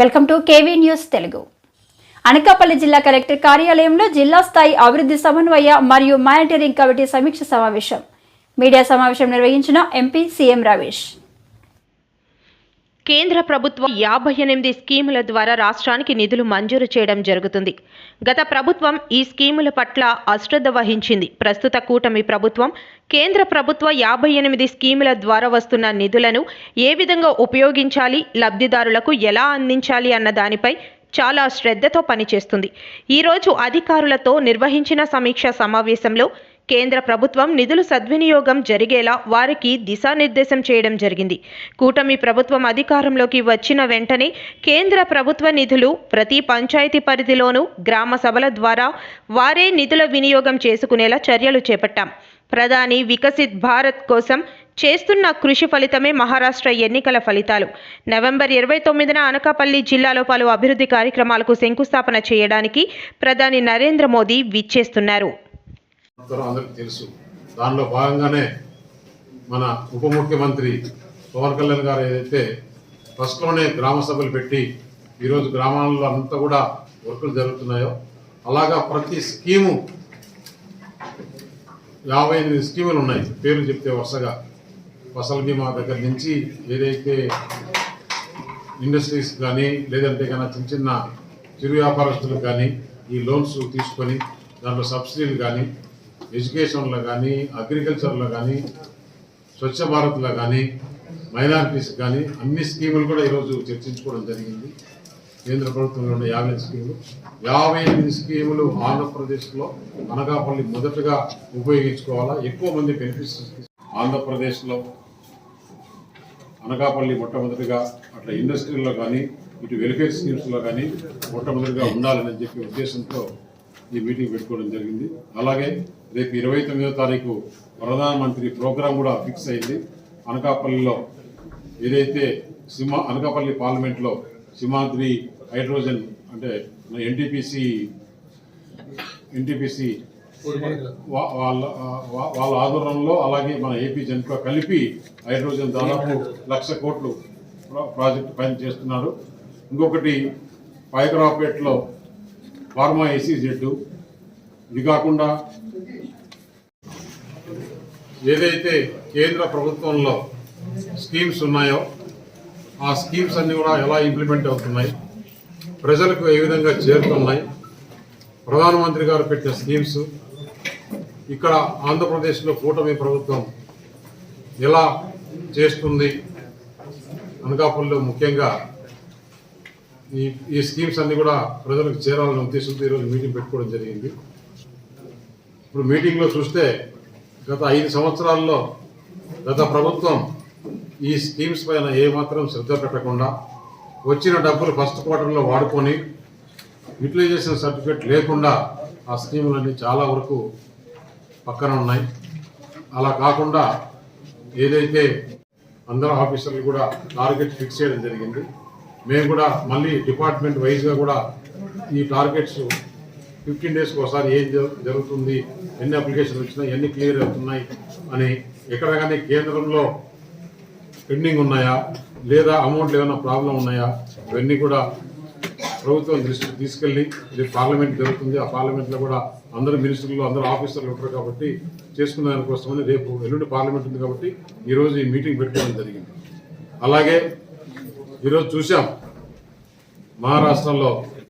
Welcome to KV news Telugu. Anakapalli జిల్లా collector కార్యాలయంలో జిల్లా స్థాయి అభివృద్ధి సమన్వయ మరియు మానిటరింగ్ కమిటీ సమీక్ష సమావేశం. మీడియా సమావేశం నిర్వహించిన ఎంపీ సీఎం రమేష్ కేంద్ర ప్రభుత్వం యాభై ఎనిమిది స్కీముల ద్వారా రాష్ట్రానికి నిధులు మంజూరు చేయడం జరుగుతుంది. గత ప్రభుత్వం ఈ స్కీముల పట్ల అశ్రద్ధ వహించింది. ప్రస్తుత కూటమి ప్రభుత్వం కేంద్ర ప్రభుత్వ యాభై ఎనిమిది స్కీముల ద్వారా వస్తున్న నిధులను ఏ విధంగా ఉపయోగించాలి లబ్ధిదారులకు ఎలా అందించాలి అన్న దానిపై చాలా శ్రద్ధతో పనిచేస్తుంది. ఈరోజు అధికారులతో నిర్వహించిన సమీక్ష సమావేశంలో కేంద్ర ప్రభుత్వం నిధులు సద్వినియోగం జరిగేలా వారికి దిశానిర్దేశం చేయడం జరిగింది. కూటమి ప్రభుత్వం అధికారంలోకి వచ్చిన వెంటనే కేంద్ర ప్రభుత్వ నిధులు ప్రతి పంచాయతీ పరిధిలోనూ గ్రామ సభల ద్వారా వారే నిధుల వినియోగం చేసుకునేలా చర్యలు చేపట్టాం. ప్రధాని వికసిత్ భారత్ కోసం చేస్తున్న కృషి ఫలితమే మహారాష్ట్ర ఎన్నికల ఫలితాలు. నవంబర్ ఇరవై తొమ్మిదిన అనకాపల్లి జిల్లాలో పలు అభివృద్ధి కార్యక్రమాలకు శంకుస్థాపన చేయడానికి ప్రధాని నరేంద్ర మోదీ విచ్చేస్తున్నారు. అందరికీ తెలుసు. దానిలో భాగంగానే మన ఉప ముఖ్యమంత్రి పవన్ కళ్యాణ్ గారు ఏదైతే ఫస్ట్లోనే గ్రామ సభలు పెట్టి ఈరోజు గ్రామాల్లో అంతా కూడా వర్కులు జరుగుతున్నాయో అలాగా ప్రతి స్కీము యాభై ఎనిమిది స్కీములు ఉన్నాయి. పేర్లు చెప్తే వరుసగా. ఫసల్ బీమా దగ్గర నుంచి ఏదైతే ఇండస్ట్రీస్ కానీ లేదంటే కన్నా చిన్న చిన్న చిరు వ్యాపారస్తులకు కానీ ఈ లోన్స్ తీసుకొని దాంట్లో సబ్సిడీలు కానీ ఎడ్యుకేషన్లో కానీ అగ్రికల్చర్లో కానీ స్వచ్ఛ భారత్లో కానీ మైనారిటీస్ కానీ అన్ని స్కీములు కూడా ఈరోజు చర్చించుకోవడం జరిగింది. కేంద్ర ప్రభుత్వంలో ఉన్న యాభై స్కీములు. యాభై ఎనిమిది స్కీములు ఆంధ్రప్రదేశ్లో అనకాపల్లి మొదటగా ఉపయోగించుకోవాలా? ఎక్కువ మంది బెనిఫిట్స్ ఆంధ్రప్రదేశ్లో అనకాపల్లి మొట్టమొదటిగా అట్లా ఇండస్ట్రీలో కానీ ఇటు వెల్ఫేర్ స్కీమ్స్లో కానీ మొట్టమొదటిగా ఉండాలని చెప్పి ఉద్దేశంతో ఈ మీటింగ్ పెట్టుకోవడం జరిగింది. అలాగే రేపు ఇరవై తొమ్మిదో తారీఖు ప్రధానమంత్రి ప్రోగ్రాం కూడా ఫిక్స్ అయింది. అనకాపల్లిలో ఏదైతే సింహ అనకాపల్లి పార్లమెంట్లో సింహాద్రి హైడ్రోజన్ అంటే ఎన్టీపీసీ ఎన్టీపీసీ వాళ్ళ వాళ్ళ ఆధ్వర్యంలో అలాగే మన ఏపీ జన్కో కలిపి హైడ్రోజన్ దాదాపు లక్ష కోట్లు ప్రాజెక్టు పని చేస్తున్నారు. ఇంకొకటి పైకరాపేటలో ఫార్మా జెడ్ ఇది కాకుండా ఏదైతే కేంద్ర ప్రభుత్వంలో స్కీమ్స్ ఉన్నాయో ఆ స్కీమ్స్ అన్నీ కూడా ఎలా ఇంప్లిమెంట్ అవుతున్నాయి ప్రజలకు ఏ విధంగా చేరుతున్నాయి ప్రధానమంత్రి గారు పెట్టిన స్కీమ్స్ ఇక్కడ ఆంధ్రప్రదేశ్లో కూటమి ప్రభుత్వం ఎలా చేస్తుంది అనకాపల్లిలో ముఖ్యంగా ఈ ఈ స్కీమ్స్ అన్నీ కూడా ప్రజలకు చేరాలనే ఉద్దేశంతో ఈరోజు మీటింగ్ పెట్టుకోవడం జరిగింది. ఇప్పుడు మీటింగ్లో చూస్తే గత ఐదు సంవత్సరాల్లో గత ప్రభుత్వం ఈ స్కీమ్స్ పైన ఏమాత్రం శ్రద్ధ పెట్టకుండా వచ్చిన డబ్బులు ఫస్ట్ క్వార్టర్లో వాడుకొని యూటిలైజేషన్ సర్టిఫికేట్ లేకుండా ఆ స్కీములన్నీ చాలా వరకు పక్కన ఉన్నాయి. అలా కాకుండా ఏదైతే అందరూ ఆఫీసర్లు కూడా టార్గెట్ ఫిక్స్ చేయడం జరిగింది. మేము కూడా మళ్ళీ డిపార్ట్మెంట్ వైజ్గా కూడా ఈ టార్గెట్స్ ఫిఫ్టీన్ డేస్కి ఒకసారి ఏం జరుగుతుంది ఎన్ని అప్లికేషన్లు వచ్చినాయి ఎన్ని క్లియర్ అవుతున్నాయి అని ఎక్కడ కానీ కేంద్రంలో పెండింగ్ ఉన్నాయా? లేదా అమౌంట్లు ఏమైనా ప్రాబ్లం ఉన్నాయా? ఇవన్నీ కూడా ప్రభుత్వం దృష్టికి తీసుకెళ్ళి ఇది పార్లమెంట్ జరుగుతుంది. ఆ పార్లమెంట్లో కూడా అందరు మినిస్టర్లు అందరు ఆఫీసర్లు ఉంటారు కాబట్టి చేసుకున్న దానికోసమని రేపు ఎల్లుండి పార్లమెంట్ ఉంది కాబట్టి ఈరోజు ఈ మీటింగ్ పెట్టుకోవడం జరిగింది. అలాగే ఈరోజు చూసాం మహారాష్ట్రలో